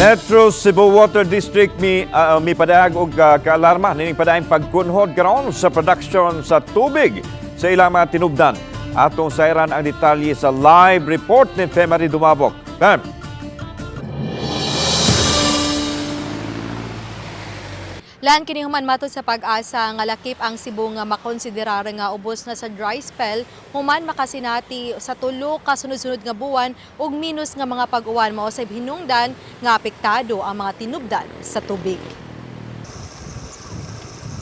Metro Cebu Water District mi ah, mi padaag og ah, kaalarma nining padaayong pagkunhod karon sa production sa tubig sa ilang mga tinubdan. Atong sayran ang detalye sa live report ni Femari Dumabok. Fem. Lan kini human matod sa pag-asa nga lakip ang Cebu nga makonsiderar nga ubos na sa dry spell human makasinati sa tulo ka sunod-sunod nga buwan ug minus nga mga pag-uwan mao sa hinungdan nga apektado ang mga tinubdan sa tubig.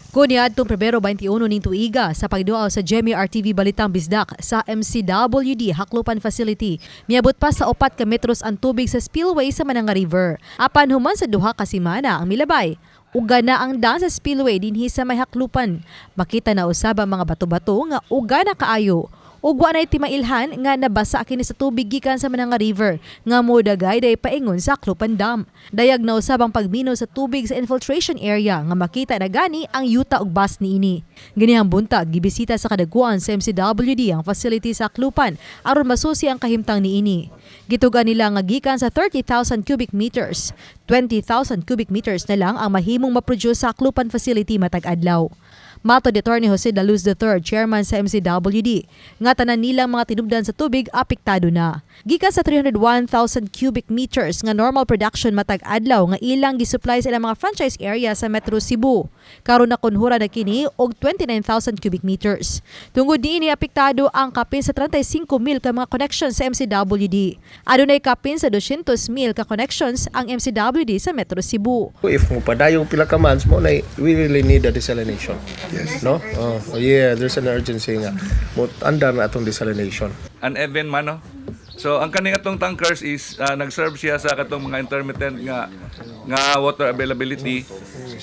Kunyad tung Pebrero 21 ning tuiga sa pagduaw sa Jemmy RTV Balitang Bisdak sa MCWD Haklupan Facility. Miabot pa sa upat ka metros ang tubig sa spillway sa Mananga River. Apan human sa duha ka simana ang milabay. Uga na ang daan sa spillway dinhi sa may haklupan. Makita na usab ang mga bato-bato nga uga na kaayo. Ugwa na timailhan nga nabasa kini sa tubig gikan sa Mananga River nga modagay day paingon sa Aklupan Dam. Dayag na usab ang pagmino sa tubig sa infiltration area nga makita na gani ang yuta ug bus niini. Ganihang buntag gibisita sa kadaguan sa MCWD ang facility sa Aklupan aron masusi ang kahimtang niini. Gitugan nila nga gikan sa 30,000 cubic meters. 20,000 cubic meters na lang ang mahimong maproduce sa Aklupan facility matag adlaw. Mato de Attorney Jose La Luz III, chairman sa MCWD, nga tanan nilang mga tinubdan sa tubig apektado na. Gikan sa 301,000 cubic meters nga normal production matag adlaw nga ilang gisupply sa ilang mga franchise area sa Metro Cebu. Karon na kunhura na kini og 29,000 cubic meters. Tungod diini apektado ang kapin sa 35,000 ka mga connections sa MCWD. Adunay kapin sa 200,000 ka connections ang MCWD sa Metro Cebu. If mo padayong pila ka months mo na we really need a desalination. Yes. No? Oh, oh, yeah, there's an urgency nga. Mo andar na atong desalination. an event man no? So ang kaning atong tankers is ah, nag-serve siya sa katong mga intermittent nga nga water availability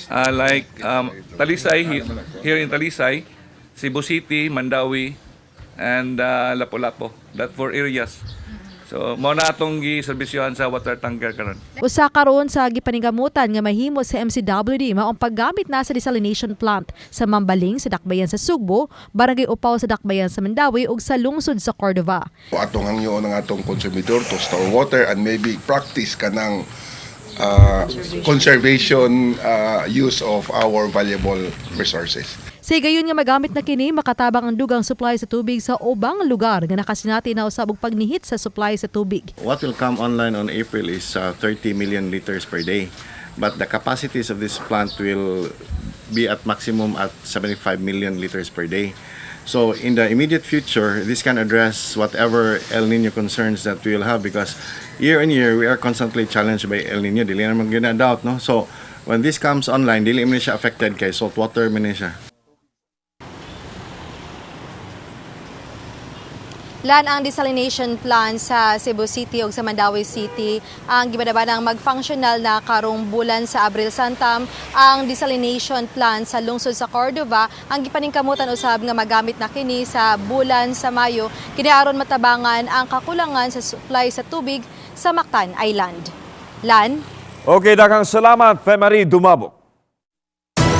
Ah, like um, Talisay he- here in Talisay, Cebu City, Mandawi and ah, Lapu-Lapu. That four areas. So mo na atong gi-serbisyohan sa water tanker karon. Usa karon sa gipaninggamutan nga mahimo sa MCWD mao ang paggamit na sa desalination plant sa Mambaling sa Dakbayan sa Sugbo, Barangay Upaw sa Dakbayan sa Mandawi ug sa lungsod sa Cordova. atong hangyo ng atong konsumidor to store water and maybe practice ka ng uh, conservation uh, use of our valuable resources. Sa gayon nga magamit na kini makatabang ang dugang supply sa tubig sa ubang lugar nga nakasinati na usab og pagnihit sa supply sa tubig. What will come online on April is uh, 30 million liters per day. But the capacities of this plant will be at maximum at 75 million liters per day. So in the immediate future, this can address whatever El Nino concerns that we will have because year on year, we are constantly challenged by El Nino. Dili naman gina-doubt, no? So when this comes online, dili man siya affected kay saltwater man siya. Lan ang desalination plant sa Cebu City ug sa Mandawi City ang gibadabanang mag-functional na karong bulan sa Abril Santam ang desalination plant sa lungsod sa Cordova ang gipaningkamutan usab nga magamit na kini sa bulan sa Mayo kini aron matabangan ang kakulangan sa supply sa tubig sa Mactan Island. Lan Okay, daghang salamat Femari Dumabok.